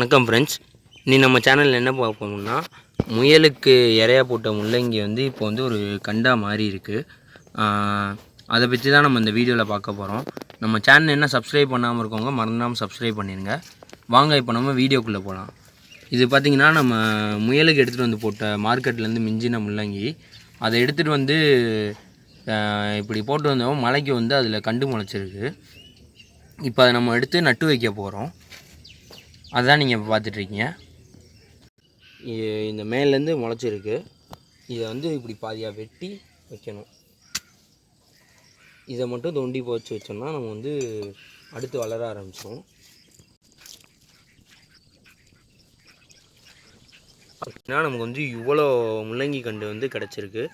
வணக்கம் ஃப்ரெண்ட்ஸ் நீ நம்ம சேனலில் என்ன பார்ப்போம்னா முயலுக்கு இறையா போட்ட முள்ளங்கி வந்து இப்போ வந்து ஒரு கண்டா மாறி இருக்குது அதை பற்றி தான் நம்ம இந்த வீடியோவில் பார்க்க போகிறோம் நம்ம சேனல் என்ன சப்ஸ்கிரைப் பண்ணாமல் இருக்கவங்க மறந்துடாமல் சப்ஸ்கிரைப் பண்ணிடுங்க வாங்க இப்போ நம்ம வீடியோக்குள்ளே போகலாம் இது பார்த்திங்கன்னா நம்ம முயலுக்கு எடுத்துகிட்டு வந்து போட்ட மார்க்கெட்லேருந்து மிஞ்சின முள்ளங்கி. அதை எடுத்துகிட்டு வந்து இப்படி போட்டு வந்தோம். மலைக்கு வந்து அதில் கண்டு முளைச்சிருக்கு. இப்போ அதை நம்ம எடுத்து நட்டு வைக்க போகிறோம் அதுதான் நீங்கள் இப்போ பார்த்துட்ருக்கீங்க இந்த மேலேருந்து முளைச்சிருக்கு. இதை வந்து இப்படி பாதியாக வெட்டி வைக்கணும். இதை மட்டும் தோண்டி போச்சு வச்சோம்னா நம்ம வந்து அடுத்து வளர ஆரம்பிச்சிடும் அப்படின்னா நமக்கு வந்து இவ்வளோ முள்ளங்கி கண்டு வந்து கிடச்சிருக்கு.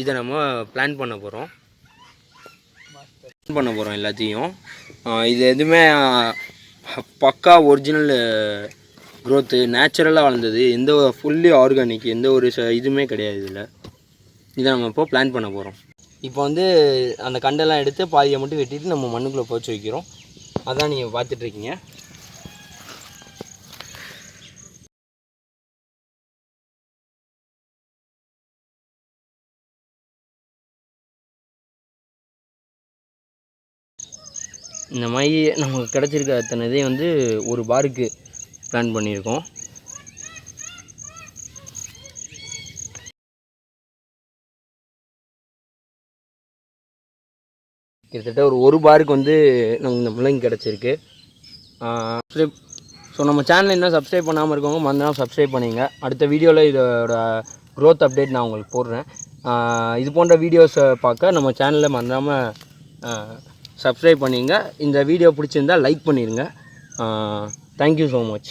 இதை நம்ம பிளான் பண்ண போகிறோம் பிளான் பண்ண போகிறோம் எல்லாத்தையும். இது எதுவுமே பக்கா ஒரிஜினல் க்ரோத்து நேச்சுரலாக வளர்ந்தது. எந்த ஃபுல்லி ஆர்கானிக் எந்த ஒரு ச இதுவுமே கிடையாது இதில். இதை நம்ம இப்போ பிளான் பண்ண போகிறோம் இப்போ வந்து அந்த கண்டெல்லாம் எடுத்து பாதியை மட்டும் வெட்டிட்டு நம்ம மண்ணுக்குள்ளே போச்சு வைக்கிறோம். அதான் நீங்கள் பார்த்துட்ருக்கீங்க இந்த மாதிரி நமக்கு கிடச்சிருக்க அத்தனை இதையும் வந்து ஒரு பாருக்கு பிளான் பண்ணியிருக்கோம். கிட்டத்தட்ட ஒரு ஒரு பாருக்கு வந்து நமக்கு இந்த முள்ளங்கி கிடச்சிருக்கு. ஸோ நம்ம சேனல் இன்னும் சப்ஸ்கிரைப் பண்ணாமல் இருக்கவங்க மறந்துடாம சப்ஸ்கிரைப் பண்ணிங்க. அடுத்த வீடியோவில் இதோட க்ரோத் அப்டேட் நான் உங்களுக்கு போடுறேன். இது போன்ற வீடியோஸை பார்க்க நம்ம சேனலில் மறந்துடாமல் சப்ஸ்கிரைப் பண்ணிங்க இந்த வீடியோ பிடிச்சிருந்தா லைக் பண்ணிடுங்க தேங்க்யூ ஸோ மச்